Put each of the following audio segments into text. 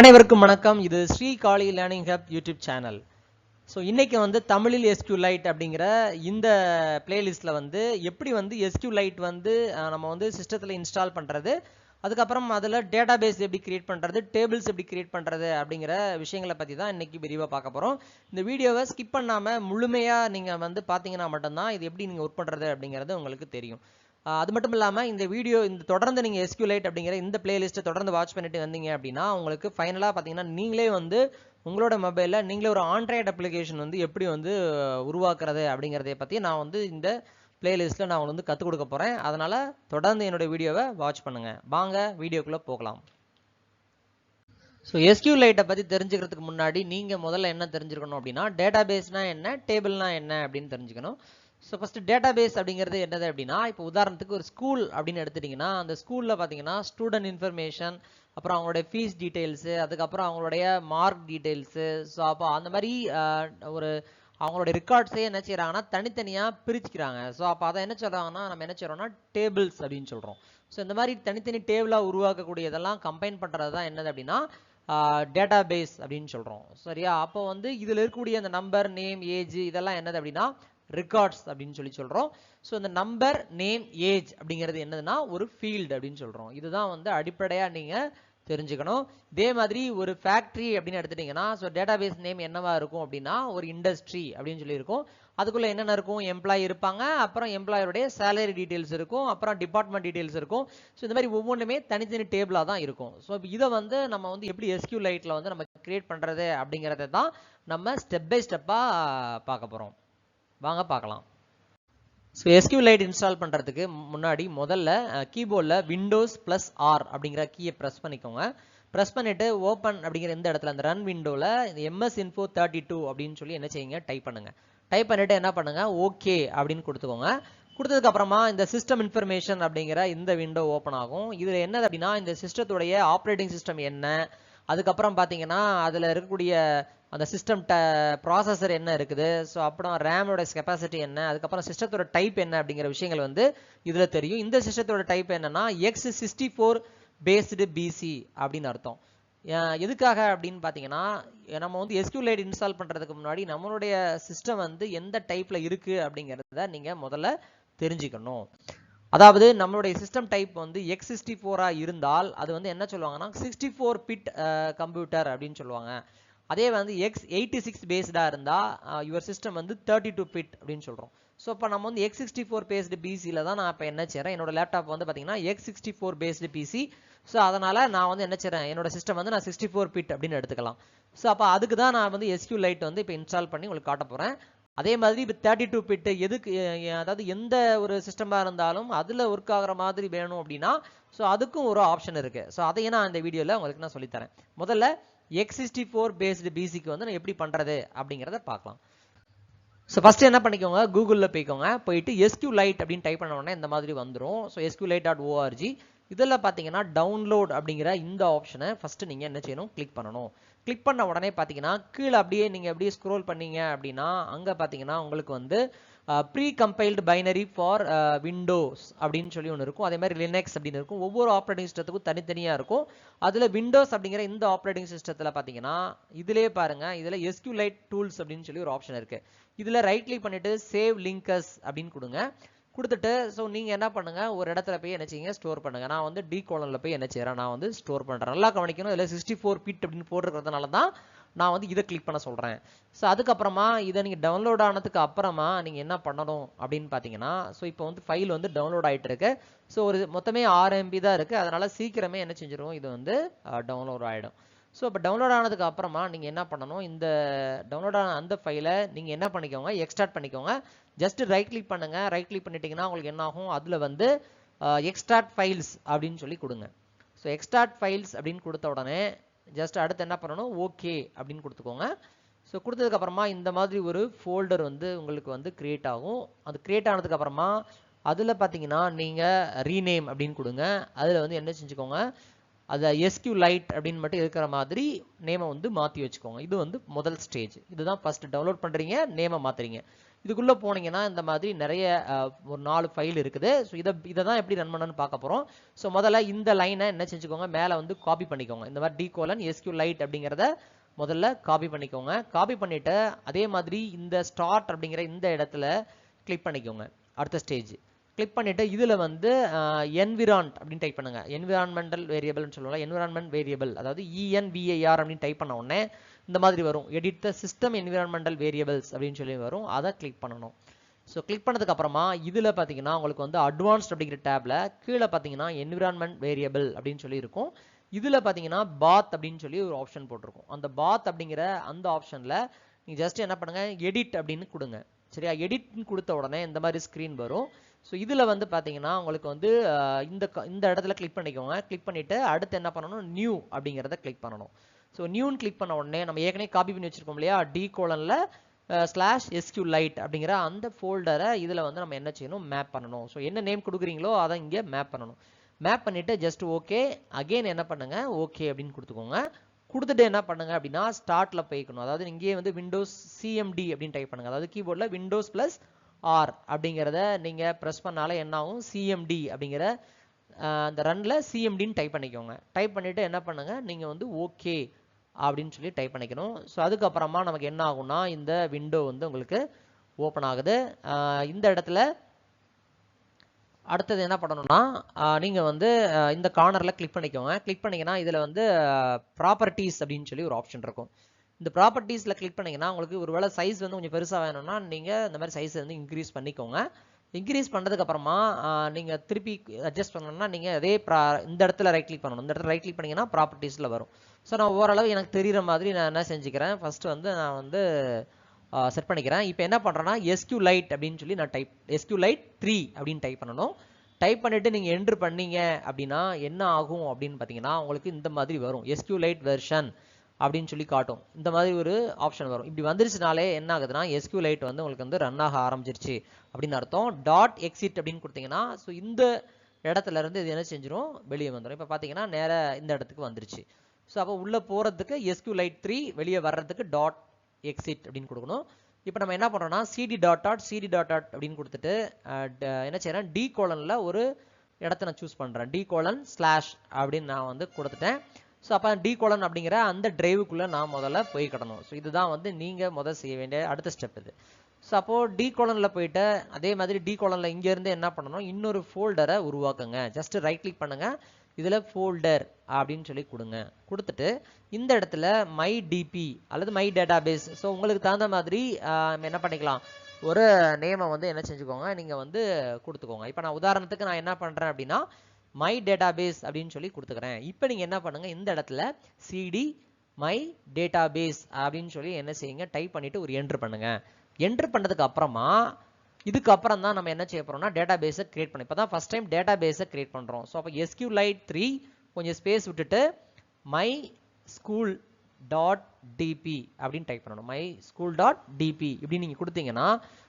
அனைவருக்கும் வணக்கம். இது Shri Kali learning hub YouTube channel so இன்றைக்கி வந்து தமிழில் எஸ்கியூலைட் அப்படிங்கிற இந்த பிளேலிஸ்ட்டில் வந்து எப்படி வந்து எஸ்கியூலைட் வந்து நம்ம வந்து சிஸ்டத்தில் இன்ஸ்டால் பண்ணுறது அதுக்கப்புறம் அதில் டேட்டா பேஸ் எப்படி கிரியேட் பண்ணுறது டேபிள்ஸ் எப்படி கிரியேட் பண்ணுறது அப்படிங்கிற விஷயங்களை பற்றி தான் இன்றைக்கி விரிவாக பார்க்க போகிறோம் இந்த வீடியோவை ஸ்கிப் பண்ணாமல் முழுமையாக நீங்கள் வந்து பார்த்தீங்கன்னா மட்டும்தான் இது எப்படி நீங்கள் ஒர்க் பண்ணுறது அப்படிங்கிறது உங்களுக்கு தெரியும். அது மட்டும் இல்லாமல் இந்த வீடியோ இந்த தொடர்ந்து நீங்கள் எஸ்கியூலைட் அப்படிங்கிற இந்த பிளேலிஸ்ட்டை தொடர்ந்து வாட்ச் பண்ணிட்டு வந்தீங்க அப்படின்னா உங்களுக்கு ஃபைனலாக பார்த்தீங்கன்னா நீங்களே வந்து உங்களோட மொபைலில் நீங்களே ஒரு ஆண்ட்ராய்டு அப்ளிகேஷன் வந்து எப்படி வந்து உருவாக்குறது அப்படிங்கிறத பற்றி நான் வந்து இந்த பிளேலிஸ்ட்டில் நான் உங்களுக்கு வந்து கற்றுக் கொடுக்க போகிறேன் அதனால் தொடர்ந்து என்னோட வீடியோவை வாட்ச் பண்ணுங்கள் வாங்க வீடியோக்குள்ளே போகலாம். ஸோ எஸ்கியூலைட்டை பற்றி தெரிஞ்சுக்கிறதுக்கு முன்னாடி நீங்கள் முதல்ல என்ன தெரிஞ்சுக்கணும் அப்படின்னா டேட்டா என்ன டேபிள்னா என்ன அப்படின்னு தெரிஞ்சுக்கணும். ஸோ ஃபஸ்ட்டு டேட்டா பேஸ் அப்படிங்கிறது என்னது அப்படின்னா இப்போ உதாரணத்துக்கு ஒரு ஸ்கூல் அப்படின்னு எடுத்துட்டிங்கன்னா அந்த ஸ்கூலில் பார்த்தீங்கன்னா ஸ்டூடெண்ட் இன்ஃபர்மேஷன் அப்புறம் அவங்களுடைய ஃபீஸ் டீட்டெயில்ஸு அதுக்கப்புறம் அவங்களுடைய மார்க் டீட்டெயில்ஸு ஸோ அப்போ அந்த மாதிரி ஒரு அவங்களோட ரெக்கார்ட்ஸே என்ன செய்கிறாங்கன்னா தனித்தனியாக பிரிச்சுக்கிறாங்க. ஸோ அப்போ அதை என்ன சொல்கிறாங்கன்னா நம்ம என்ன செய்கிறோம்னா டேபிள்ஸ் அப்படின்னு சொல்கிறோம் ஸோ இந்த மாதிரி தனித்தனி டேபிளாக உருவாக்கக்கூடியதெல்லாம் கம்பைன் பண்ணுறது தான் என்னது அப்படின்னா டேட்டா பேஸ் அப்படின்னு சொல்கிறோம் சரியா? அப்போ வந்து இதில் இருக்கக்கூடிய அந்த நம்பர் நேம் ஏஜ் இதெல்லாம் என்னது அப்படின்னா ரெக்கார்ட்ஸ் அப்படின்னு சொல்லி சொல்கிறோம் ஸோ இந்த நம்பர் நேம் ஏஜ் அப்படிங்கிறது என்னதுன்னா ஒரு ஃபீல்டு அப்படின்னு சொல்கிறோம் இதுதான் வந்து அடிப்படையாக நீங்கள் தெரிஞ்சுக்கணும். இதே மாதிரி ஒரு ஃபேக்ட்ரி அப்படின்னு எடுத்துட்டிங்கன்னா ஸோ டேட்டாபேஸ் நேம் என்னவா இருக்கும் அப்படின்னா ஒரு இண்டஸ்ட்ரி அப்படின்னு சொல்லியிருக்கும். அதுக்குள்ளே என்னென்ன இருக்கும்? எம்ப்ளாயி இருப்பாங்க. அப்புறம் எம்ப்ளாயருடைய சேலரி டீட்டெயில்ஸ் இருக்கும். அப்புறம் டிபார்ட்மெண்ட் டீட்டெயில்ஸ் இருக்கும். ஸோ இந்த மாதிரி ஒவ்வொன்றுமே தனித்தனி டேபிளாக தான் இருக்கும். ஸோ இப்போ இதை வந்து நம்ம வந்து எப்படி எஸ்கியூ லைட்டில் வந்து நம்ம கிரியேட் பண்ணுறது அப்படிங்கிறத தான் நம்ம ஸ்டெப் பை ஸ்டெப்பாக பார்க்க போகிறோம் வாங்க பார்க்கலாம். ஸோ எஸ்கியூ லைட் இன்ஸ்டால் பண்ணுறதுக்கு முன்னாடி முதல்ல கீபோர்டில் விண்டோஸ் ப்ளஸ் ஆர் அப்படிங்கிற கீயை ப்ரெஸ் பண்ணிக்கோங்க. ப்ரெஸ் பண்ணிவிட்டு ஓப்பன் அப்படிங்கிற இந்த இடத்துல அந்த ரன் விண்டோவில் எம்எஸ் இன்ஃபோ தேர்ட்டி டூ அப்படின்னு சொல்லி என்ன செய்யுங்க? டைப் பண்ணுங்கள் டைப் பண்ணிவிட்டு என்ன பண்ணுங்கள் ஓகே அப்படின்னு கொடுத்துக்கோங்க. கொடுத்ததுக்கப்புறமா இந்த சிஸ்டம் இன்ஃபர்மேஷன் அப்படிங்கிற இந்த விண்டோ ஓப்பன் ஆகும். இதில் என்னது அப்படின்னா இந்த சிஸ்டத்துடைய ஆப்ரேட்டிங் சிஸ்டம் என்ன? அதுக்கப்புறம் பார்த்தீங்கன்னா அதில் இருக்கக்கூடிய அந்த சிஸ்டம் ட ப்ராசஸர் என்ன இருக்குது? ஸோ அப்புறம் ரேமோட கெப்பாசிட்டி என்ன? அதுக்கப்புறம் சிஸ்டத்தோட டைப் என்ன? அப்படிங்கிற விஷயங்கள் வந்து இதில் தெரியும். இந்த சிஸ்டத்தோட டைப் என்னன்னா x sixty four based PC அப்படின்னு அர்த்தம். எதுக்காக அப்படின்னு பார்த்தீங்கன்னா நம்ம வந்து எஸ்கியூலைட் இன்ஸ்டால் பண்ணுறதுக்கு முன்னாடி நம்மளுடைய சிஸ்டம் வந்து எந்த டைப்பில் இருக்குது அப்படிங்கிறத நீங்கள் முதல்ல தெரிஞ்சுக்கணும். அதாவது நம்மளுடைய சிஸ்டம் டைப் வந்து எக்ஸ் சிக்ஸ்டி ஃபோராக இருந்தால் அது வந்து என்ன சொல்லுவாங்கன்னா சிக்ஸ்டி ஃபோர் பிட் கம்ப்யூட்டர் அப்படின்னு சொல்லுவாங்க. அதே வந்து எக்ஸ் எயிட்டி சிக்ஸ் பேஸ்டாக இருந்தால் யுவர் சிஸ்டம் வந்து தேர்ட்டி டூ பிட் அப்படின்னு சொல்கிறோம் ஸோ இப்போ நம்ம வந்து எக்ஸ் சிக்ஸ்டி ஃபோர் பேஸ்டு பிசியில் தான் நான் இப்போ என்ன செய்கிறேன் என்னோட லேப்டாப் வந்து பார்த்தீங்கன்னா x sixty four based PC so அதனால் நான் வந்து என்ன செய்கிறேன் என்னோட சிஸ்டம் வந்து நான் சிக்ஸ்டி ஃபோர் பிட் அப்படின்னு எடுத்துக்கலாம். ஸோ அப்போ அதுக்கு தான் நான் வந்து எஸ்கியூ லைட் வந்து இப்போ இன்ஸ்டால் பண்ணி உங்களுக்கு காட்ட போகிறேன் அதே மாதிரி இப்போ தேர்ட்டி டூ பிட்டு எதுக்கு அதாவது எந்த ஒரு சிஸ்டமாக இருந்தாலும் அதில் ஒர்க் ஆகிற மாதிரி வேணும் அப்படின்னா ஸோ அதுக்கும் ஒரு ஆப்ஷன் இருக்குது ஸோ அதையும் நான் இந்த வீடியோவில் உங்களுக்கு நான் சொல்லித்தரேன் முதல்ல எக்ஸ் சிக்ஸ்டி ஃபோர் பேஸ்டு பிசிக்கு வந்து நான் எப்படி பண்ணுறது அப்படிங்கிறத பார்க்கலாம். ஸோ ஃபஸ்ட்டு என்ன பண்ணிக்கோங்க? கூகுளில் போய்க்கோங்க. போயிட்டு எஸ்கியூ லைட் அப்படின்னு டைப் பண்ண உடனே இந்த மாதிரி வந்துடும் so SQ lite dot org இதில் பார்த்தீங்கன்னா டவுன்லோட் அப்படிங்கிற இந்த ஆப்ஷனை ஃபஸ்ட்டு நீங்கள் என்ன செய்யணும்? கிளிக் பண்ணணும். கிளிக் பண்ண உடனே பார்த்தீங்கன்னா கீழே அப்படியே நீங்கள் அப்படியே ஸ்க்ரோல் பண்ணீங்க அப்படின்னா அங்கே பார்த்தீங்கன்னா உங்களுக்கு வந்து pre compiled binary for Windows அப்படின்னு சொல்லி ஒன்று இருக்கும். அதே மாதிரி லினக்ஸ் அப்படின்னு இருக்கும். ஒவ்வொரு ஆப்ரேட்டிங் சிஸ்டத்துக்கும் தனித்தனியாக இருக்கும். அதில் விண்டோஸ் அப்படிங்கிற இந்த ஆப்ரேட்டிங் சிஸ்டத்தில் பார்த்தீங்கன்னா இதிலே பாருங்கள் இதில் எஸ்கியூலைட் டூல்ஸ் அப்படின்னு சொல்லி ஒரு ஆப்ஷன் இருக்குது இதில் ரைட் கிளிக் பண்ணிவிட்டு சேவ் லிங்கஸ் அப்படின்னு கொடுங்க. கொடுத்துட்டு ஸோ நீங்கள் என்ன பண்ணுங்கள் ஒரு இடத்துல போய் என்ன செய்யுங்க ஸ்டோர் பண்ணுங்கள் நான் வந்து டி கோலனில் போய் என்ன செய்கிறேன் நான் வந்து ஸ்டோர் பண்ணுறேன் நல்லா கவனிக்கணும். இதில் சிக்ஸ்டி ஃபோர் பிட் அப்படின்னு போட்டிருக்கிறதுனால தான் நான் வந்து இதை கிளிக் பண்ண சொல்கிறேன் ஸோ அதுக்கப்புறமா இதை நீங்கள் டவுன்லோட் ஆனதுக்கு அப்புறமா நீங்கள் என்ன பண்ணணும் அப்படின்னு பார்த்தீங்கன்னா ஸோ இப்போ வந்து ஃபைல் வந்து டவுன்லோட் ஆகிட்டு இருக்கு. ஸோ ஒரு மொத்தமே ஆறு எம்பி தான் இருக்குது அதனால் சீக்கிரமே என்ன செஞ்சிரும்? இது வந்து டவுன்லோட் ஆகிடும் ஸோ இப்போ டவுன்லோட் ஆனதுக்கு அப்புறமா நீங்கள் என்ன பண்ணணும்? இந்த டவுன்லோட் ஆன அந்த ஃபைலை நீங்கள் என்ன பண்ணிக்கோங்க? எக்ஸ்ட்ராக்ட் பண்ணிக்கோங்க. ஜஸ்ட் ரைட் கிளிக் பண்ணுங்கள் ரைட் கிளிக் பண்ணிட்டீங்கன்னா உங்களுக்கு என்ன ஆகும்? அதில் வந்து எக்ஸ்ட்ராக்ட் ஃபைல்ஸ் அப்படின்னு சொல்லி கொடுங்க. ஸோ எக்ஸ்ட்ராக்ட் ஃபைல்ஸ் அப்படின்னு கொடுத்த உடனே ஜஸ்ட் அடுத்து என்ன பண்ணணும்? ஓகே அப்படின்னு கொடுத்துக்கோங்க. ஸோ கொடுத்ததுக்கப்புறமா இந்த மாதிரி ஒரு ஃபோல்டர் வந்து உங்களுக்கு வந்து க்ரியேட் ஆகும். அது க்ரியேட் ஆனதுக்கப்புறமா அதில் பார்த்தீங்கன்னா நீங்கள் ரீநேம் அப்படின்னு கொடுங்க. அதில் வந்து என்ன செஞ்சுக்கோங்க? அதை எஸ்கியூ லைட் அப்படின்னு மட்டும் இருக்கிற மாதிரி நேமை வந்து மாற்றி வச்சுக்கோங்க. இது வந்து முதல் ஸ்டேஜ் இதுதான் ஃபஸ்ட்டு டவுன்லோட் பண்ணுறீங்க நேமை மாற்றுறீங்க இதுக்குள்ளே போனீங்கன்னா இந்த மாதிரி நிறைய ஒரு நாலு ஃபைல் இருக்குது. ஸோ இதை இதை தான் எப்படி ரன் பண்ணணும்னு பார்க்க போகிறோம் ஸோ முதல்ல இந்த லைனை என்ன செஞ்சுக்கோங்க? மேலே வந்து காப்பி பண்ணிக்கோங்க. இந்த மாதிரி டி கோலன் எஸ்கியூ லைட் அப்படிங்கிறத முதல்ல காப்பி பண்ணிக்கோங்க. காப்பி பண்ணிவிட்டு அதே மாதிரி இந்த ஸ்டார்ட் அப்படிங்கிற இந்த இடத்துல கிளிக் பண்ணிக்கோங்க. அடுத்த ஸ்டேஜ் கிளிக் பண்ணிவிட்டு இதில் வந்து என்விரான்ட் அப்படின்னு டைப் பண்ணுங்கள் என்விரான்மெண்டல் வேரியபிள்னு சொல்லுவாங்க என்விரான்மெண்ட் வேரியபிள் அதாவது இஎன்விஏஆர் அப்படின்னு டைப் பண்ண உடனே இந்த மாதிரி வரும். Edit the system environmental variables அப்படின்னு சொல்லி வரும். அதை கிளிக் பண்ணணும். ஸோ கிளிக் பண்ணதுக்கு அப்புறமா இதில் பார்த்தீங்கன்னா உங்களுக்கு வந்து அட்வான்ஸ்ட் அப்படிங்கிற டேப்ல கீழே பார்த்தீங்கன்னா என்விரான்மெண்ட் வேரியபிள் அப்படின்னு சொல்லி இருக்கும். இதில் பார்த்தீங்கன்னா பாத் அப்படின்னு சொல்லி ஒரு ஆப்ஷன் போட்டிருக்கும். அந்த பாத் அப்படிங்கிற அந்த ஆப்ஷனில் நீங்கள் ஜஸ்ட் என்ன பண்ணுங்கள் எடிட் அப்படின்னு கொடுங்க. சரியா? எடிட்னு கொடுத்த உடனே இந்த மாதிரி ஸ்க்ரீன் வரும். ஸோ இதில் வந்து பார்த்தீங்கன்னா உங்களுக்கு வந்து இந்த க- இந்த இடத்துல கிளிக் பண்ணிக்கோங்க. கிளிக் பண்ணிவிட்டு அடுத்து என்ன பண்ணணும்? நியூ அப்படிங்கிறத கிளிக் பண்ணணும். ஸோ நியூன்னு கிளிக் பண்ண உடனே நம்ம ஏற்கனவே காப்பி பண்ணி வச்சிருக்கோம் இல்லையா? டி கோலனில் ஸ்லாஷ் எஸ்கியூ லைட் அப்படிங்கிற அந்த ஃபோல்டரை இதில் வந்து நம்ம என்ன செய்யணும்? மேப் பண்ணணும். ஸோ என்ன நேம் கொடுக்குறீங்களோ அதை இங்கே மேப் பண்ணணும். மேப் பண்ணிவிட்டு ஜஸ்ட் ஓகே அகைன் என்ன பண்ணுங்கள் ஓகே அப்படின்னு கொடுத்துக்கோங்க. கொடுத்துட்டு என்ன பண்ணுங்க அப்படின்னா ஸ்டார்ட்டில் போய்க்கணும். அதாவது இங்கேயே வந்து விண்டோஸ் சிஎம்டி அப்படின்னு டைப் பண்ணுங்க. அதாவது கீபோர்டில் விண்டோஸ் ப்ளஸ் ஆர் அப்படிங்கிறத நீங்கள் ப்ரெஸ் பண்ணாலே என்ன ஆகும்? சிஎம்டி அப்படிங்கிற அந்த ரன்னில் சிஎம்டின்னு டைப் பண்ணிக்கோங்க. டைப் பண்ணிவிட்டு என்ன பண்ணுங்கள் நீங்கள் வந்து ஓகே அப்படின்னு சொல்லி டைப் பண்ணிக்கணும். ஸோ அதுக்கப்புறமா நமக்கு என்ன ஆகும்னா இந்த விண்டோ வந்து உங்களுக்கு ஓப்பன் ஆகுது. இந்த இடத்துல அடுத்தது என்ன பண்ணணும்னா நீங்கள் வந்து இந்த கார்னரில் கிளிக் பண்ணிக்கோங்க. கிளிக் பண்ணிங்கன்னா இதில் வந்து ப்ராப்பர்ட்டிஸ் அப்படின்னு சொல்லி ஒரு ஆப்ஷன் இருக்கும். இந்த ப்ராப்பர்ட்டிஸில் கிளிக் பண்ணிங்கன்னா உங்களுக்கு ஒருவேளை சைஸ் வந்து கொஞ்சம் பெருசாக வேணும்னா நீங்கள் இந்த மாதிரி சைஸ் வந்து இன்க்ரீஸ் பண்ணிக்கோங்க. இன்க்ரீஸ் பண்ணதுக்கப்புறமா நீங்கள் திருப்பி அட்ஜஸ்ட் பண்ணணும்னா நீங்கள் அதே ப்ரா இந்த இடத்துல ரைட் கிளிக் பண்ணணும். இந்த இடத்துல ரைட் கிளிக் பண்ணிங்கன்னா ப்ராப்பர்ட்டிஸில் வரும். ஸோ நான் ஓரளவு எனக்கு தெரிகிற மாதிரி நான் என்ன செஞ்சுக்கிறேன்? ஃபஸ்ட்டு வந்து நான் வந்து செட் பண்ணிக்கிறேன். இப்போ என்ன பண்ணுறேன்னா எஸ்கியூ லைட் அப்படின்னு சொல்லி நான் டைப் எஸ்கியூ லைட் த்ரீ அப்படின்னு டைப் பண்ணணும். டைப் பண்ணிவிட்டு நீங்கள் என்ட்ரு பண்ணீங்க அப்படின்னா என்ன ஆகும் அப்படின்னு பார்த்தீங்கன்னா உங்களுக்கு இந்த மாதிரி வரும். எஸ்கியூ லைட் வெர்ஷன் அப்படின்னு சொல்லி காட்டும். இந்த மாதிரி ஒரு ஆப்ஷன் வரும். இப்படி வந்துருச்சுனாலே என்ன ஆகுதுன்னா எஸ்கியூ லைட் வந்து உங்களுக்கு வந்து ரன் ஆக ஆரம்பிச்சிருச்சு அப்படின்னு அர்த்தம். டாட் எக்ஸிட் அப்படின்னு கொடுத்தீங்கன்னா ஸோ இந்த இடத்துல இருந்து இது என்ன செஞ்சிடும் வெளியே வந்துடும் இப்போ பார்த்தீங்கன்னா நேராக இந்த இடத்துக்கு வந்துருச்சு. ஸோ அப்போ உள்ளே போகிறதுக்கு எஸ்கியூ லைட் த்ரீ வெளியே வர்றதுக்கு டாட் எக்ஸிட் அப்படின்னு கொடுக்கணும். இப்போ நம்ம என்ன பண்ணுறோம்னா CD dot dot CD dot dot அப்படின்னு கொடுத்துட்டு என்ன செய்றேன் டி கோலனில் ஒரு இடத்த நான் சூஸ் பண்ணுறேன் டி கோலன் ஸ்லாஷ் அப்படின்னு நான் வந்து கொடுத்துட்டேன். ஸோ அப்போ டி கோலன் அப்படிங்கிற அந்த டிரைவுக்குள்ளே நான் முதல்ல போய் கிடணும். ஸோ இதுதான் வந்து நீங்கள் முதல் செய்ய வேண்டிய அடுத்த ஸ்டெப் இது. ஸோ அப்போது டி கோலனில் போயிட்டு அதே மாதிரி டி கோலனில் இங்கேருந்து என்ன பண்ணணும்? இன்னொரு ஃபோல்டரை உருவாக்குங்க. ஜஸ்ட் ரைட் கிளிக் பண்ணுங்கள் இதில் ஃபோல்டர் அப்படின்னு சொல்லி கொடுங்க. கொடுத்துட்டு இந்த இடத்துல மை டிபி அல்லது மை டேட்டாபேஸ் ஸோ உங்களுக்கு தகுந்த மாதிரி என்ன பண்ணிக்கலாம்? ஒரு நேமை வந்து என்ன செஞ்சுக்கோங்க? நீங்கள் வந்து கொடுத்துக்கோங்க. இப்போ நான் உதாரணத்துக்கு நான் என்ன பண்ணுறேன் அப்படின்னா மை டேட்டாபேஸ் அப்படின்னு சொல்லி கொடுத்துக்கிறேன். இப்போ நீங்கள் என்ன பண்ணுங்கள் இந்த இடத்துல சிடி மை டேட்டாபேஸ் அப்படின்னு சொல்லி என்ன செய்யுங்க? டைப் பண்ணிவிட்டு ஒரு என்ட்ரு பண்ணுங்கள் என்ட்ரு பண்ணதுக்கு அப்புறமா இதுக்கப்புறம் தான் நம்ம என்ன செய்ய போறோம்னா டேட்டா பேஸை கிரியேட் பண்ணி இப்போ தான் ஃபஸ்ட் டைம் டேட்டா பேஸை கிரியேட் பண்ணுறோம் ஸோ அப்போ எஸ்கியூ லைட் த்ரீ கொஞ்சம் ஸ்பேஸ் விட்டுட்டு மை ஸ்கூல் டாட் டிபி அப்படின்னு டைப் பண்ணணும். மை ஸ்கூல் டாட் டிபி இப்படி நீங்கள் கொடுத்தீங்கன்னா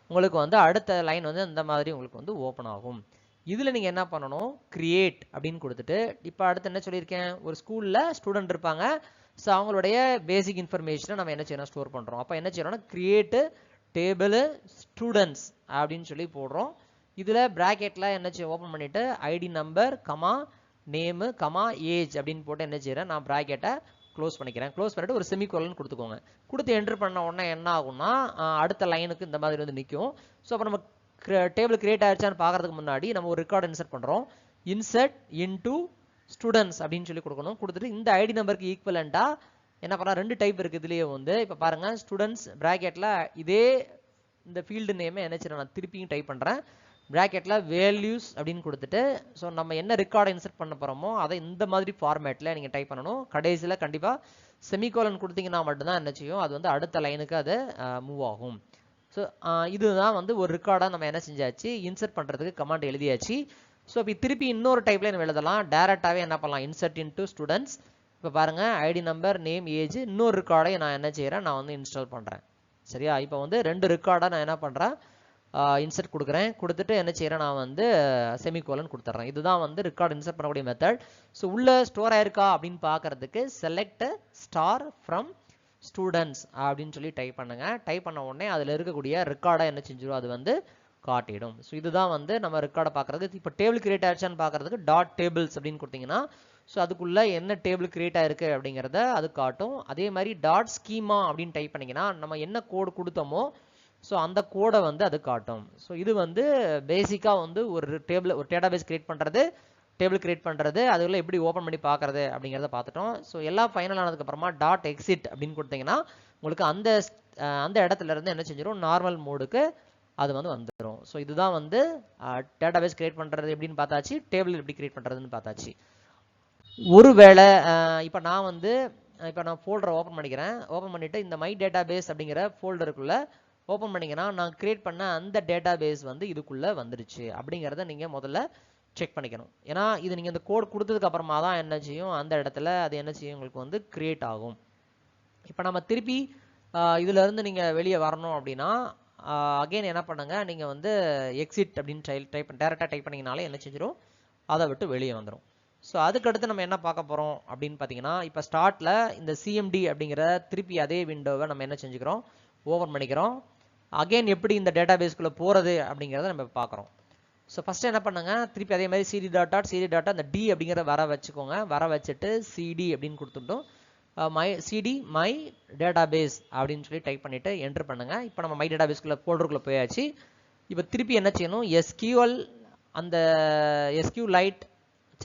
உங்களுக்கு வந்து அடுத்த லைன் வந்து இந்த மாதிரி உங்களுக்கு வந்து ஓப்பன் ஆகும். இதில் நீங்கள் என்ன பண்ணணும்? கிரியேட் அப்படின்னு கொடுத்துட்டு இப்போ அடுத்து என்ன சொல்லியிருக்கேன்? ஒரு ஸ்கூலில் ஸ்டூடெண்ட் இருப்பாங்க. ஸோ அவங்களுடைய பேசிக் இன்ஃபர்மேஷனை நம்ம என்ன செய்யணும்? ஸ்டோர் பண்ணுறோம் அப்போ என்ன செய்யணும்னா கிரியேட்டு டேபிள் ஸ்டூடெண்ட்ஸ் அப்படின்னு சொல்லி போடுறோம். இதில் ப்ராக்கெட்டில் என்ன செய்ய ஓப்பன் பண்ணிவிட்டு ID number comma name comma age அப்படின்னு போட்டு என்ன செய்கிறேன் நான் ப்ராக்கெட்டை க்ளோஸ் பண்ணிக்கிறேன். க்ளோஸ் பண்ணிட்டு ஒரு செமிகோலன் கொடுத்துக்கோங்க. கொடுத்து என்ட்ரு பண்ண உடனே என்ன ஆகும்னா அடுத்த லைனுக்கு இந்த மாதிரி வந்து நிற்கும் ஸோ அப்போ நம்ம டேபிள் கிரியேட் ஆயிடுச்சான்னு பார்க்கறதுக்கு முன்னாடி நம்ம ஒரு ரெக்கார்ட் இன்சர்ட் பண்ணுறோம் இன்சர்ட் இன்டு ஸ்டூடெண்ட்ஸ் அப்படின்னு சொல்லி கொடுக்கணும். கொடுத்துட்டு இந்த ஐடி நம்பருக்கு ஈக்குவலண்ட்டாக என்ன பண்ணலாம் ரெண்டு டைப் இருக்குது இதுலேயே வந்து. இப்போ பாருங்கள் ஸ்டூடெண்ட்ஸ் ப்ராக்கெட்டில் இதே இந்த ஃபீல்டு நேமே என்ன நான் திருப்பியும் டைப் பண்ணுறேன் ப்ராக்கெட்டில் வேல்யூஸ் அப்படின்னு கொடுத்துட்டு ஸோ நம்ம என்ன ரெக்கார்டை இன்சர்ட் பண்ண போகிறோமோ அதை இந்த மாதிரி ஃபார்மேட்டில் நீங்கள் டைப் பண்ணணும். கடைசியில் கண்டிப்பாக செமிகோலன் கொடுத்தீங்கன்னா மட்டும்தான் என்ன செய்யும்? அது வந்து அடுத்த லைனுக்கு அது மூவ் ஆகும். ஸோ இதுதான் வந்து ஒரு ரெக்கார்டாக நம்ம என்ன செஞ்சாச்சு? இன்சர்ட் பண்ணுறதுக்கு கமாண்ட் எழுதியாச்சு. ஸோ இப்போ திருப்பி இன்னொரு டைப்ல நம்ம எழுதலாம். டேரெக்டாகவே என்ன பண்ணலாம்? இன்சர்ட் இன்டு ஸ்டூடெண்ட்ஸ் இப்போ பாருங்கள் ஐடி நம்பர் நேம் ஏஜ் இன்னொரு ரெக்கார்டை நான் என்ன செய்கிறேன் நான் வந்து இன்ஸ்டால் பண்ணுறேன் சரியா? இப்போ வந்து ரெண்டு ரெக்கார்டை நான் என்ன பண்ணுறேன் இன்சர்ட் கொடுக்குறேன். கொடுத்துட்டு என்ன செய்கிறேன் நான் வந்து செமிகோலன் கொடுத்துட்றேன். இதுதான் வந்து ரெக்கார்டு இன்சர்ட் பண்ணக்கூடிய மெத்தட் ஸோ உள்ளே ஸ்டோர் ஆயிருக்கா அப்படின்னு பார்க்கறதுக்கு செலக்ட் ஸ்டார் ஃப்ரம் ஸ்டூடெண்ட்ஸ் அப்படின்னு சொல்லி டைப் பண்ணுங்க. டைப் பண்ண உடனே அதில் இருக்கக்கூடிய ரெக்கார்டை என்ன செஞ்சிடும்? அது வந்து காட்டிடும். ஸோ இதுதான் வந்து நம்ம ரெக்கார்டை பார்க்குறதுக்கு இப்போ டேபிள் கிரியேட் ஆச்சான்னு பார்க்குறதுக்கு டாட் டேபிள்ஸ் அப்படின்னு கொடுத்தீங்கன்னா ஸோ அதுக்குள்ளே என்ன டேபிள் கிரியேட் ஆயிருக்கு அப்படிங்கிறத அது காட்டும். அதே மாதிரி டாட் ஸ்கீமா அப்படின்னு டைப் பண்ணிங்கன்னா நம்ம என்ன கோடு கொடுத்தோமோ ஸோ அந்த கோடை வந்து அது காட்டும். ஸோ இது வந்து பேசிக்காக வந்து ஒரு டேபிள் ஒரு டேட்டாபேஸ் கிரியேட் பண்ணுறது டேபிள் கிரியேட் பண்ணுறது அதுக்குள்ளே எப்படி ஓப்பன் பண்ணி பார்க்குறது அப்படிங்கிறத பார்த்துட்டோம். ஸோ எல்லாம் ஃபைனல் ஆனதுக்கப்புறமா டாட் எக்ஸிட் அப்படின்னு கொடுத்தீங்கன்னா உங்களுக்கு அந்த அந்த இடத்துல இருந்து என்ன செஞ்சிடும் நார்மல் மோடுக்கு அது வந்து வந்துடும் ஸோ இதுதான் வந்து டேட்டாபேஸ் கிரியேட் பண்ணுறது எப்படின்னு பார்த்தாச்சு? டேபிள் எப்படி கிரியேட் பண்ணுறதுன்னு பார்த்தாச்சு. ஒருவேளை இப்போ நான் வந்து இப்போ நான் ஃபோல்டரை ஓப்பன் பண்ணிக்கிறேன். ஓப்பன் பண்ணிவிட்டு இந்த மை டேட்டா பேஸ் அப்படிங்கிற ஃபோல்டருக்குள்ளே ஓப்பன் பண்ணிங்கன்னா நான் கிரியேட் பண்ண அந்த டேட்டா பேஸ் வந்து இதுக்குள்ளே வந்துருச்சு. அப்படிங்கிறத நீங்கள் முதல்ல செக் பண்ணிக்கணும். ஏன்னா இது நீங்கள் இந்த கோட் கொடுத்ததுக்கு அப்புறமா தான் என்ன செய்யும்? அந்த இடத்துல அது என்ன செய்யும்? உங்களுக்கு வந்து கிரியேட் ஆகும். இப்போ நம்ம திருப்பி இதுலேருந்து நீங்கள் வெளியே வரணும் அப்படின்னா அகைன் என்ன பண்ணுங்கள் நீங்கள் வந்து எக்ஸிட் அப்படின்னு டைப் டைப் டேரெக்டாக டைப் பண்ணிங்கனாலே என்ன செஞ்சிடும் அதை விட்டு வெளியே வந்துடும் ஸோ அதுக்கடுத்து நம்ம என்ன பார்க்க போகிறோம் அப்படின்னு பார்த்தீங்கன்னா இப்போ ஸ்டார்ட்டில் இந்த சிஎம்டி அப்படிங்கிற திருப்பி அதே விண்டோவை நம்ம என்ன செஞ்சுக்கிறோம்? ஓவன் பண்ணிக்கிறோம். அகைன் எப்படி இந்த டேட்டா பேஸ்க்குள்ளே போகிறது அப்படிங்கிறத நம்ம பார்க்குறோம். ஸோ ஃபஸ்ட்டு என்ன பண்ணுங்க? திருப்பி அதே மாதிரி CD dot dot CD dot அந்த டி அப்படிங்கிற வர வச்சுக்கோங்க. வர வச்சுட்டு சிடி அப்படின்னு கொடுத்துட்டோம். My CD my data base அப்படின்னு சொல்லி டைப் பண்ணிவிட்டு என்ட்ரு பண்ணுங்க. இப்போ நம்ம மை டேட்டா பேஸ்க்குள்ளே போயாச்சு. இப்போ திருப்பி என்ன செய்யணும்? எஸ்கியூஎல் அந்த எஸ்கியூ லைட்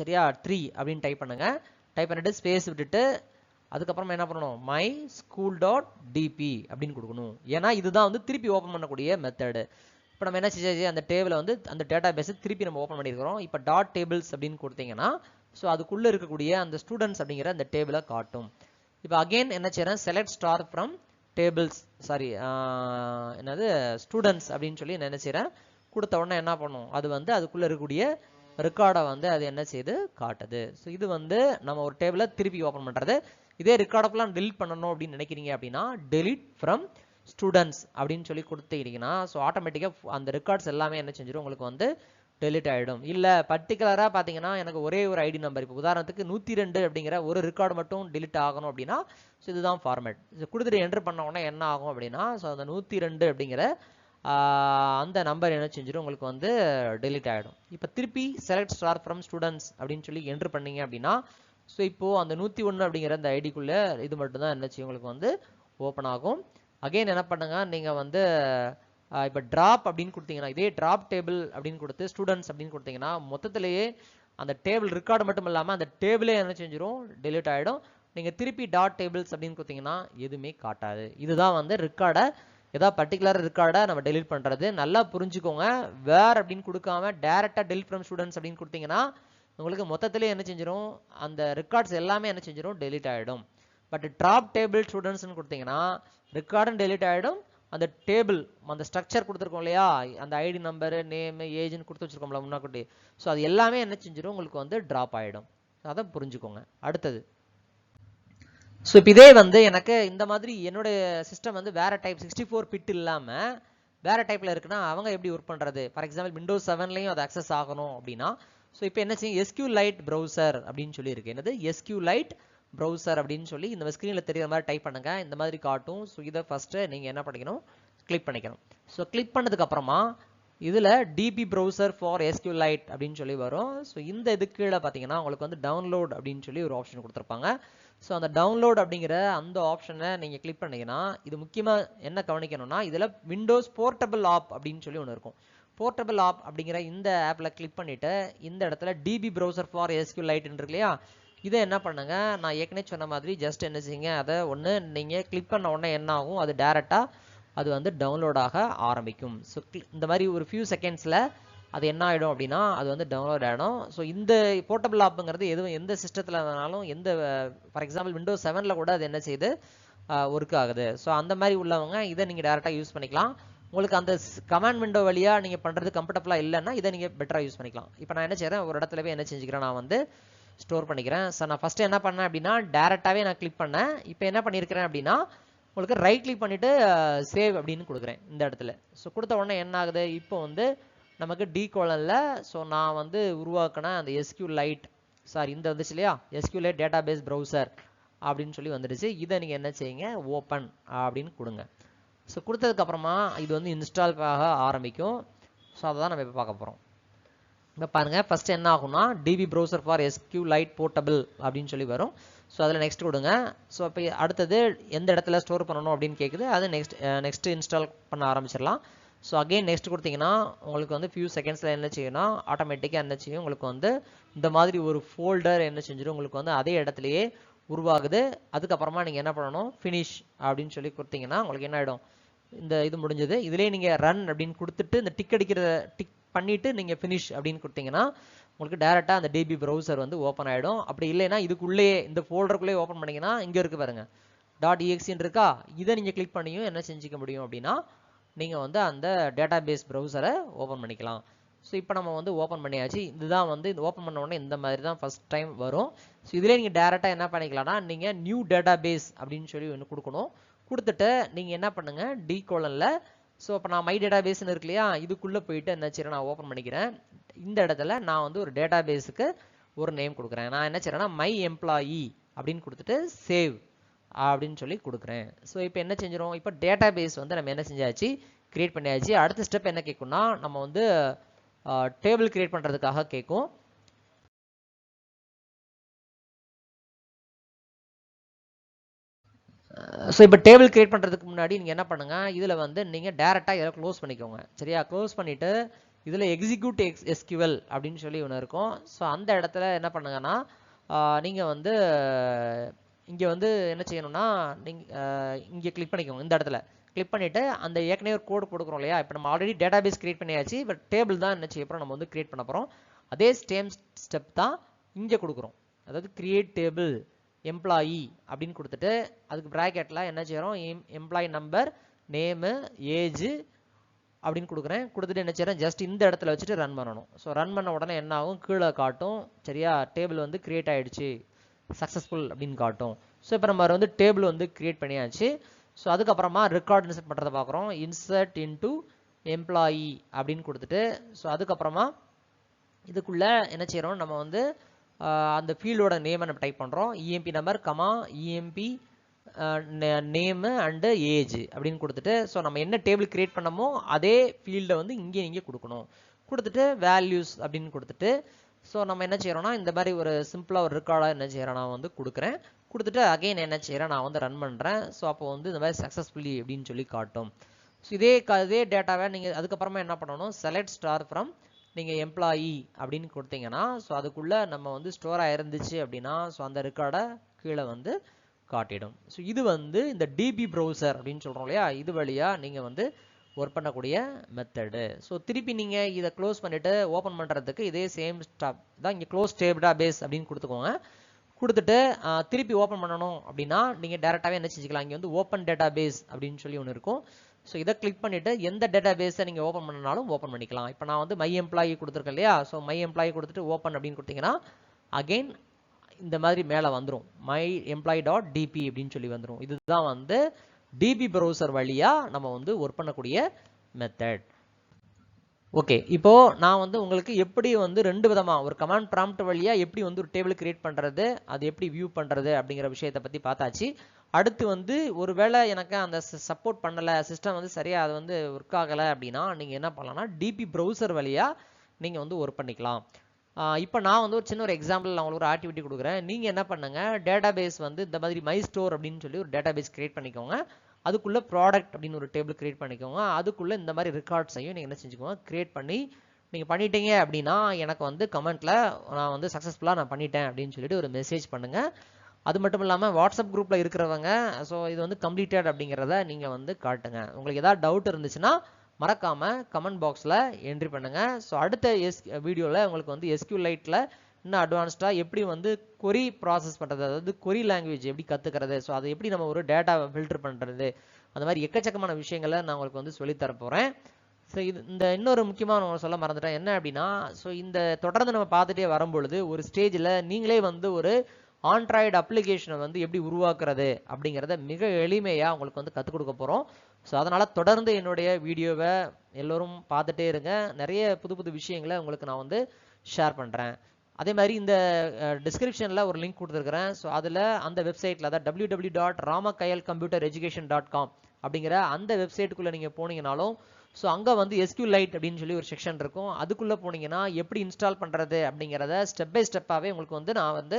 சரியா? த்ரீ அப்படின்னு டைப் பண்ணுங்க. டைப் பண்ணிட்டு ஸ்பேஸ் விட்டுட்டு அதுக்கப்புறமா என்ன பண்ணணும்? மை ஸ்கூல் டாட் டிபி அப்படின்னு கொடுக்கணும். ஏன்னா இதுதான் வந்து திருப்பி ஓப்பன் பண்ணக்கூடிய மெத்தடு இப்போ நம்ம என்ன செஞ்சாச்சு அந்த டேபிளை வந்து அந்த டேட்டா பேஸை திருப்பி நம்ம ஓப்பன் பண்ணியிருக்கிறோம். இப்போ டாட் டேபிள்ஸ் அப்படின்னு கொடுத்தீங்கன்னா ஸோ அதுக்குள்ளே இருக்கக்கூடிய அந்த ஸ்டூடெண்ட்ஸ் அப்படிங்கிற அந்த டேபிளை காட்டும். இப்போ அகெயின் என்ன செய்கிறேன் select star from tables sorry என்னது? ஸ்டூடெண்ட்ஸ் அப்படின்னு சொல்லி நான் என்ன செய்கிறேன் கொடுத்த உடனே என்ன பண்ணும் அது வந்து அதுக்குள்ளே இருக்கக்கூடிய ரெக்கார்டை வந்து அது என்ன செய்யுது காட்டுது. ஸோ இது வந்து நம்ம ஒரு டேபிளை திருப்பி ஓப்பன் பண்ணுறது இதே ரெக்கார்டெல்லாம் டெலிட் பண்ணணும் அப்படின்னு நினைக்கிறீங்க அப்படின்னா டெலிட் ஃப்ரம் ஸ்டூடெண்ட்ஸ் அப்படின்னு சொல்லி கொடுத்தீங்கன்னா ஸோ ஆட்டோமேட்டிக்காக அந்த ரெக்கார்ட்ஸ் எல்லாமே என்ன செஞ்சிடும் உங்களுக்கு வந்து டெலிட் ஆகிடும் இல்லை பர்டிகுலராக பார்த்தீங்கன்னா எனக்கு ஒரே ஒரு ஐடி நம்பர் இப்போ உதாரணத்துக்கு நூற்றி ரெண்டு அப்படிங்கிற ஒரு ரெக்கார்டு மட்டும் டெலிட் ஆகணும் அப்படின்னா ஸோ இதுதான் ஃபார்மேட் கொடுத்துட்டு என்ட்ரு பண்ண உடனே என்ன ஆகும் அப்படின்னா ஸோ அந்த நூற்றி ரெண்டு அப்படிங்கிற அந்த நம்பர் என்ன செஞ்சிடும்? உங்களுக்கு வந்து டெலிட் ஆகிடும் இப்போ திருப்பி செலக்ட் ஸ்டார் ஃப்ரம் ஸ்டூடெண்ட்ஸ் அப்படின்னு சொல்லி என்ட்ரு பண்ணீங்க அப்படின்னா ஸோ இப்போது அந்த நூற்றி ஒன்று அப்படிங்கிற அந்த ஐடிக்குள்ளே இது மட்டும்தான் என்ன செய்யும்? உங்களுக்கு வந்து ஓப்பன் ஆகும். அகைன் என்ன பண்ணுங்க? நீங்கள் வந்து இப்போ ட்ராப் அப்படின்னு கொடுத்தீங்கன்னா இதே ட்ராப் டேபிள் அப்படின்னு கொடுத்து ஸ்டூடெண்ட்ஸ் அப்படின்னு கொடுத்தீங்கன்னா மொத்தத்திலேயே அந்த டேபிள் ரெக்கார்டு மட்டும் இல்லாமல் அந்த டேபிளே என்ன செஞ்சிடும்? டெலிட் ஆகிடும் நீங்கள் திருப்பி டாட் டேபிள்ஸ் அப்படின்னு கொடுத்தீங்கன்னா எதுவுமே காட்டாது. இதுதான் வந்து ரெக்கார்டை ஏதாவது பர்டிகுலர் ரெக்கார்டை நம்ம டெலிட் பண்ணுறது நல்லா புரிஞ்சுக்கோங்க. வேர் அப்படின்னு கொடுக்காம டேரெக்டாக டெலிட் ஃப்ரம் ஸ்டூடெண்ட்ஸ் அப்படின்னு கொடுத்தீங்கன்னா உங்களுக்கு மொத்தத்திலே என்ன செஞ்சிடும் அந்த ரெக்கார்ட்ஸ் எல்லாமே என்ன செஞ்சிடும் டெலிட் ஆகிடும் பட் ட்ராப் டேபிள் ஸ்டூடெண்ட்ஸ்னு கொடுத்தீங்கன்னா ரெக்கார்டும் டெலிட் ஆகிடும் அந்த டேபிள் அந்த ஸ்ட்ரக்சர் கொடுத்துருக்கோம் இல்லையா? அந்த ஐடி நம்பரு நேம் ஏஜ்னு கொடுத்து வச்சிருக்கோம்ல முன்னாடி. ஸோ அது எல்லாமே என்ன செஞ்சிடும் உங்களுக்கு வந்து ட்ராப் ஆகிடும் அதை புரிஞ்சுக்கோங்க. அடுத்தது. ஸோ இப்போ இதே வந்து எனக்கு இந்த மாதிரி என்னுடைய சிஸ்டம் வந்து வேறு டைப் சிக்ஸ்டி ஃபோர் பிட் இல்லாமல் வேறு டைப்பில் இருக்குன்னா அவங்க எப்படி ஒர்க் பண்ணுறது ஃபார் எக்ஸாம்பிள் விண்டோஸ் செவன்லையும் அது அக்சஸ் ஆகணும் அப்படின்னா ஸோ இப்போ என்ன செய்யும் எஸ்கியூ லைட் ப்ரௌசர் அப்படின்னு சொல்லியிருக்கு. என்னது? எஸ்கியூ லைட் ப்ரௌசர் அப்படின்னு சொல்லி இந்த ஸ்க்ரீனில் தெரியுற மாதிரி டைப் பண்ணுங்க. இந்த மாதிரி காட்டும். ஸோ இதை ஃபஸ்ட்டு நீங்கள் என்ன பண்ணிக்கணும்? கிளிக் பண்ணிக்கணும். ஸோ கிளிக் பண்ணதுக்கப்புறமா இதில் டிபி ப்ரௌசர் ஃபார் எஸ்கியூ லைட் அப்படின்னு சொல்லி வரும். ஸோ இந்த இது கீழே பார்த்தீங்கன்னா உங்களுக்கு வந்து டவுன்லோட் அப்படின்னு சொல்லி ஒரு ஆப்ஷன் கொடுத்துருப்பாங்க. ஸோ அந்த டவுன்லோட் அப்படிங்கிற அந்த ஆப்ஷனை நீங்கள் கிளிக் பண்ணீங்கன்னா இது முக்கியமாக என்ன கவனிக்கணும்னா இதில் விண்டோஸ் போர்ட்டபிள் ஆப் அப்படின்னு சொல்லி ஒன்று இருக்கும். போர்ட்டபிள் ஆப் அப்படிங்கிற இந்த ஆப்பில் கிளிக் பண்ணிவிட்டு இந்த இடத்துல டிபி ப்ரௌசர் ஃபார் எஸ்கியூ லைட்னு இருக்கு இல்லையா? இதை என்ன பண்ணுங்க? நான் ஏற்கனவே சொன்ன மாதிரி ஜஸ்ட் என்ன செய்யுங்க? அதை ஒன்று நீங்கள் கிளிக் பண்ண உடனே என்ன ஆகும்? அது டேரெக்டாக அது வந்து டவுன்லோட் ஆக ஆரம்பிக்கும். ஸோ இந்த மாதிரி ஒரு ஃபியூ செகண்ட்ஸில் அது என்ன ஆகிடும் அப்படின்னா அது வந்து டவுன்லோட் ஆகிடும் ஸோ இந்த போர்ட்டபிள் ஆப்புங்கிறது எதுவும் எந்த சிஸ்டத்தில் இருந்தாலும் எந்த ஃபார் எக்ஸாம்பிள் விண்டோஸ் செவனில் கூட அது என்ன செய்யுது ஒர்க் ஆகுது. ஸோ அந்த மாதிரி உள்ளவங்க இதை நீங்கள் டேரெக்டாக யூஸ் பண்ணிக்கலாம். உங்களுக்கு அந்த கமாண்ட் விண்டோ வழியாக நீங்கள் பண்ணுறது கம்ஃபர்டபுளாக இல்லைன்னா இதை நீங்கள் பெட்டராக யூஸ் பண்ணிக்கலாம். இப்போ நான் என்ன செய்கிறேன் ஒரு இடத்துல போய் என்ன செஞ்சுக்கிறேன் நான் வந்து ஸ்டோர் பண்ணிக்கிறேன். ஸோ நான் ஃபஸ்ட்டு என்ன பண்ணேன் அப்படின்னா டேரெக்டாகவே நான் கிளிக் பண்ணேன். இப்போ என்ன பண்ணியிருக்கிறேன் அப்படின்னா உங்களுக்கு ரைட் கிளிக் பண்ணிவிட்டு சேவ் அப்படின்னு கொடுக்குறேன் இந்த இடத்துல. ஸோ கொடுத்த உடனே என்ன ஆகுது? இப்போ வந்து நமக்கு டி கோலனில் ஸோ நான் வந்து உருவாக்கின அந்த எஸ்கியூ லைட் சாரி இந்த வந்துச்சு இல்லையா? எஸ்கியூ லைட் டேட்டா பேஸ் ப்ரௌசர் அப்படின்னு சொல்லி வந்துடுச்சு. இதை நீங்கள் என்ன செய்யுங்க? ஓப்பன் அப்படின்னு கொடுங்க. ஸோ கொடுத்ததுக்கப்புறமா இது வந்து இன்ஸ்டால்காக ஆரம்பிக்கும். ஸோ அதை தான் நம்ம இப்போ பார்க்க போகிறோம் இப்போ பாருங்கள் ஃபஸ்ட்டு என்ன ஆகும்னா DB browser for SQLite portable அப்படின்னு சொல்லி வரும். ஸோ அதில் நெக்ஸ்ட் கொடுங்க. ஸோ இப்போ அடுத்தது எந்த இடத்துல ஸ்டோர் பண்ணணும் அப்படின்னு கேட்குது அது நெக்ஸ்ட் நெக்ஸ்ட் இன்ஸ்டால் பண்ண ஆரம்பிச்சிடலாம். ஸோ அகெயின் நெக்ஸ்ட் கொடுத்தீங்கன்னா உங்களுக்கு வந்து ஃபியூ செகண்ட்ஸில் என்ன செய்யும்னா ஆட்டோமேட்டிக்காக என்ன செய்யும்? உங்களுக்கு வந்து இந்த மாதிரி ஒரு ஃபோல்டர் என்ன செஞ்சிடும்? உங்களுக்கு வந்து அதே இடத்துலையே உருவாகுது. அதுக்கப்புறமா நீங்கள் என்ன பண்ணணும்? ஃபினிஷ் அப்படின்னு சொல்லி கொடுத்தீங்கன்னா உங்களுக்கு என்ன ஆகிடும் இந்த இது முடிஞ்சது. இதுலேயே நீங்கள் ரன் அப்படின்னு கொடுத்துட்டு இந்த டிக் அடிக்கிற டிக் பண்ணிவிட்டு நீங்கள் ஃபினிஷ் அப்படின்னு கொடுத்தீங்கன்னா உங்களுக்கு டேரெக்டாக அந்த டிபி ப்ரௌசர் வந்து ஓப்பன் ஆகிடும் அப்படி இல்லைன்னா இதுக்குள்ளேயே இந்த ஃபோல்டருக்குள்ளேயே ஓப்பன் பண்ணிங்கன்னா இங்கே இருக்குது பாருங்க. டாட் இஎக்ஸின்னு இருக்கா? இதை நீங்கள் கிளிக் பண்ணியும் என்ன செஞ்சுக்க முடியும் அப்படின்னா நீங்கள் வந்து அந்த டேட்டா பேஸ் ப்ரௌசரை ஓப்பன் பண்ணிக்கலாம். ஸோ இப்போ நம்ம வந்து ஓப்பன் பண்ணியாச்சு. இதுதான் வந்து இது ஓப்பன் பண்ண உடனே இந்த மாதிரி தான் ஃபஸ்ட் டைம் வரும். ஸோ இதிலே நீங்கள் டேரெக்டாக என்ன பண்ணிக்கலாம்னா நீங்கள் நியூ டேட்டா பேஸ் அப்படின்னு சொல்லி ஒன்று கொடுக்கணும். கொடுத்துட்டு நீங்கள் என்ன பண்ணுங்கள் டி கோலனில் ஸோ இப்போ நான் மை டேட்டா பேஸ்னு இருக்கு இல்லையா இதுக்குள்ளே போயிட்டு என்ன செய்யறேன் நான் ஓப்பன் பண்ணிக்கிறேன். இந்த இடத்துல நான் வந்து ஒரு டேட்டா பேஸுக்கு ஒரு நேம் கொடுக்குறேன். நான் என்ன செய்கிறேன்னா மை எம்ப்ளாயி அப்படின்னு கொடுத்துட்டு சேவ் அப்படின்னு சொல்லி கொடுக்குறேன். ஸோ இப்போ என்ன செஞ்சிடும் இப்போ டேட்டா பேஸ் வந்து நம்ம என்ன செஞ்சாச்சு? கிரியேட் பண்ணியாச்சு. அடுத்த ஸ்டெப் என்ன கேட்கும்னா நம்ம வந்து டேபிள் கிரியேட் பண்ணுறதுக்காக கேட்கும் ஸோ இப்போ டேபிள் கிரியேட் பண்ணுறதுக்கு முன்னாடி நீங்கள் என்ன பண்ணுங்கள் இதில் வந்து நீங்கள் டேரெக்டாக இதில் க்ளோஸ் பண்ணிக்கோங்க. சரியா? க்ளோஸ் பண்ணிவிட்டு இதில் எக்ஸிக்யூட் எக்ஸ் எஸ்கியூஎல் அப்படின்னு சொல்லி ஒன்று இருக்கும். ஸோ அந்த இடத்துல என்ன பண்ணுங்கன்னா நீங்கள் வந்து இங்கே வந்து என்ன செய்யணும்னா நீங்கள் இங்கே கிளிக் பண்ணிக்கோங்க இந்த இடத்துல. கிளிக் பண்ணிவிட்டு அந்த ஏற்கனவே ஒரு கோடு கொடுக்குறோம் இல்லையா? இப்போ நம்ம ஆல்ரெடி டேட்டா பேஸ் கிரியேட் பண்ணியாச்சு பட் டேபிள் தான் என்ன செய்ய போகிறோம் நம்ம வந்து கிரியேட் பண்ண போகிறோம் அதே சேம் ஸ்டெப் தான் இங்கே கொடுக்குறோம். அதாவது கிரியேட் டேபிள் எம்ப்ளாயி அப்படின்னு கொடுத்துட்டு அதுக்கு ப்ராக்கெட்டில் என்ன செய்கிறோம் M employee number name age அப்படின்னு கொடுக்குறேன். கொடுத்துட்டு என்ன செய்கிறேன் ஜஸ்ட் இந்த இடத்துல வச்சுட்டு ரன் பண்ணணும். ஸோ ரன் பண்ண உடனே என்ன ஆகும்? கீழே காட்டும். சரியா? டேபிள் வந்து கிரியேட் ஆகிடுச்சு சக்ஸஸ்ஃபுல் அப்படின்னு காட்டும். ஸோ இப்போ நம்ம வந்து டேபிள் வந்து கிரியேட் பண்ணியாச்சு. ஸோ அதுக்கப்புறமா ரெக்கார்ட் இன்சர்ட் பண்ணுறதை பார்க்குறோம். இன்சர்ட் இன்டு எம்ப்ளாயி அப்படின்னு கொடுத்துட்டு ஸோ அதுக்கப்புறமா இதுக்குள்ளே என்ன செய்கிறோம் நம்ம வந்து அந்த ஃபீல்டோட நேமை நம்ம டைப் பண்ணுறோம் EMP number comma EMP name and age அப்படின்னு கொடுத்துட்டு ஸோ நம்ம என்ன டேபிள் கிரியேட் பண்ணமோ அதே ஃபீல்டை வந்து இங்கே நீங்கள் கொடுக்கணும். கொடுத்துட்டு வேல்யூஸ் அப்படின்னு கொடுத்துட்டு ஸோ நம்ம என்ன செய்கிறோம்னா இந்த மாதிரி ஒரு சிம்பிளாக ஒரு ரெக்கார்டாக என்ன செய்கிறேன் நான் வந்து கொடுக்குறேன். கொடுத்துட்டு அகைன் என்ன செய்கிறேன் நான் வந்து ரன் பண்ணுறேன் ஸோ அப்போ வந்து இந்த மாதிரி சக்ஸஸ்ஃபுல்லி அப்படின்னு சொல்லி காட்டும். ஸோ இதே இதே டேட்டாவை நீங்கள் அதுக்கப்புறமா என்ன பண்ணணும் செலக்ட் ஸ்டார் ஃப்ரம் நீங்கள் எம்ப்ளாயி அப்படின்னு கொடுத்தீங்கன்னா ஸோ அதுக்குள்ளே நம்ம வந்து ஸ்டோர் ஆயிருந்துச்சு அப்படின்னா ஸோ அந்த ரெக்கார்டை கீழே வந்து காட்டிடும். ஸோ இது வந்து இந்த டிபி ப்ரௌசர் அப்படின்னு சொல்கிறோம் இல்லையா? இது வழியாக நீங்கள் வந்து ஒர்க் பண்ணக்கூடிய மெத்தடு ஸோ திருப்பி நீங்கள் இதை க்ளோஸ் பண்ணிவிட்டு ஓப்பன் பண்ணுறதுக்கு இதே சேம் ஸ்டாப் தான் இங்கே க்ளோஸ் டேபிடா பேஸ் அப்படின்னு கொடுத்துக்கோங்க. கொடுத்துட்டு திருப்பி ஓப்பன் பண்ணணும் அப்படின்னா நீங்கள் டேரெக்டாகவே என்ன செஞ்சுக்கலாம்? இங்கே வந்து ஓப்பன் டேட்டா பேஸ் அப்படின்னு சொல்லி ஒன்று இருக்கும். ஸோ இதை கிளிக் பண்ணிவிட்டு எந்த டேட்டா பேஸை நீங்கள் ஓப்பன் பண்ணனாலும் ஓப்பன் பண்ணிக்கலாம். இப்போ நான் வந்து மை எம்ப்ளாயி கொடுத்துருக்கேன் இல்லையா? ஸோ மை எம்ப்ளாயி கொடுத்துட்டு ஓப்பன் அப்படின்னு கொடுத்தீங்கன்னா அகெயின் இந்த மாதிரி மேலே வந்துடும் மை எம்ப்ளாயி டாட் டிபி அப்படின்னு சொல்லி வந்துடும் இதுதான் வந்து டிபி ப்ரௌசர் வழியாக நம்ம வந்து ஒர்க் பண்ணக்கூடிய மெத்தட் ஓகே இப்போ நான் வந்து உங்களுக்கு எப்படி வந்து ரெண்டு விதமாக ஒரு கமாண்ட் ப்ராம்ப்ட் வழியாக எப்படி வந்து ஒரு டேபிள் கிரியேட் பண்ணுறது அது எப்படி வியூ பண்ணுறது அப்படிங்கிற விஷயத்தை பற்றி பார்த்தாச்சு. அடுத்து வந்து ஒருவேளை எனக்கு அந்த சப்போர்ட் பண்ணலை சிஸ்டம் வந்து சரியாக அது வந்து ஒர்க் ஆகலை அப்படின்னா நீங்கள் என்ன பண்ணலாம்னா டிபி ப்ரௌசர் வழியாக நீங்கள் வந்து ஒர்க் பண்ணிக்கலாம். இப்போ நான் வந்து ஒரு சின்ன ஒரு எக்ஸாம்பிள் நான் உங்களுக்கு ஒரு ஆக்டிவிட்டி கொடுக்குறேன். நீங்கள் என்ன பண்ணுங்கள் டேட்டா பேஸ் வந்து இந்த மாதிரி மை ஸ்டோர் அப்படின்னு சொல்லி ஒரு டேட்டா பேஸ் கிரியேட் பண்ணிக்கோங்க. அதுக்குள்ளே ப்ராடக்ட் அப்படின்னு ஒரு டேபிள் கிரியேட் பண்ணிக்கோங்க. அதுக்குள்ளே இந்த மாதிரி ரெக்கார்ட்ஸையும் நீங்கள் என்ன செஞ்சுக்கோங்க கிரியேட் பண்ணி நீங்கள் பண்ணிட்டீங்க அப்படின்னா எனக்கு வந்து கமெண்ட்டில் நான் வந்து சக்ஸஸ்ஃபுல்லாக நான் பண்ணிட்டேன் அப்படின்னு சொல்லிட்டு ஒரு மெசேஜ் பண்ணுங்கள் அது மட்டும் இல்லாமல் வாட்ஸ்அப் குரூப்பில் இருக்கிறவங்க ஸோ இது வந்து கம்ப்ளீட்டட் அப்படிங்கிறத நீங்கள் வந்து காட்டுங்க. உங்களுக்கு ஏதாவது டவுட் இருந்துச்சுன்னா மறக்காமல் கமெண்ட் பாக்ஸில் என்ட்ரி பண்ணுங்கள் ஸோ அடுத்த எஸ் வீடியோவில் உங்களுக்கு வந்து எஸ்கியூ லைட்டில் இன்னும் அட்வான்ஸ்டாக எப்படி வந்து கொரி ப்ராசஸ் பண்ணுறது அதாவது கொரி லாங்குவேஜ் எப்படி கற்றுக்கிறது ஸோ அதை எப்படி நம்ம ஒரு டேட்டாவை ஃபில்டர் பண்ணுறது அந்த மாதிரி எக்கச்சக்கமான விஷயங்களை நான் உங்களுக்கு வந்து சொல்லித்தர போகிறேன் ஸோ இது இந்த இன்னொரு முக்கியமான ஒன்று சொல்ல மறந்துட்டேன். என்ன அப்படின்னா ஸோ இந்த தொடர்ந்து நம்ம பார்த்துட்டே வரும்பொழுது ஒரு ஸ்டேஜில் நீங்களே வந்து ஒரு ஆண்ட்ராய்டு அப்ளிகேஷனை வந்து எப்படி உருவாக்குறது அப்படிங்கிறத மிக எளிமையாக உங்களுக்கு வந்து கற்றுக் கொடுக்க போகிறோம் ஸோ அதனால் தொடர்ந்து என்னுடைய வீடியோவை எல்லோரும் பார்த்துட்டே இருங்க. நிறைய புது புது விஷயங்களை உங்களுக்கு நான் வந்து ஷேர் பண்ணுறேன் அதே மாதிரி இந்த டிஸ்கிரிப்ஷனில் ஒரு லிங்க் கொடுத்துருக்குறேன். ஸோ அதில் அந்த வெப்சைட்டில் அதாவது டபிள்யூ டபிள்யூ டாட் ராமகையல் கம்ப்யூட்டர் எஜுகேஷன் டாட் காம் அப்படிங்கிற அந்த வெப்சைட்டுக்குள்ளே நீங்கள் போனீங்கனாலும் ஸோ அங்கே வந்து எஸ்கியூ லைட் அப்படின்னு சொல்லி ஒரு செக்ஷன் இருக்கும். அதுக்குள்ளே போனீங்கன்னா எப்படி இன்ஸ்டால் பண்ணுறது அப்படிங்கிறத ஸ்டெப் பை ஸ்டெப்பாகவே உங்களுக்கு வந்து நான் வந்து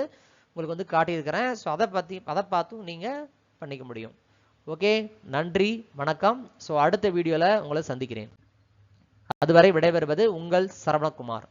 உங்களுக்கு வந்து காட்டியிருக்கிறேன். ஸோ அதை பற்றி அதை பார்த்தும் நீங்கள் பண்ணிக்க முடியும். ஓகே நன்றி வணக்கம். ஸோ அடுத்த வீடியோவில் உங்களை சந்திக்கிறேன். அதுவரை விடைபெறுவது உங்கள் சரவணகுமார்.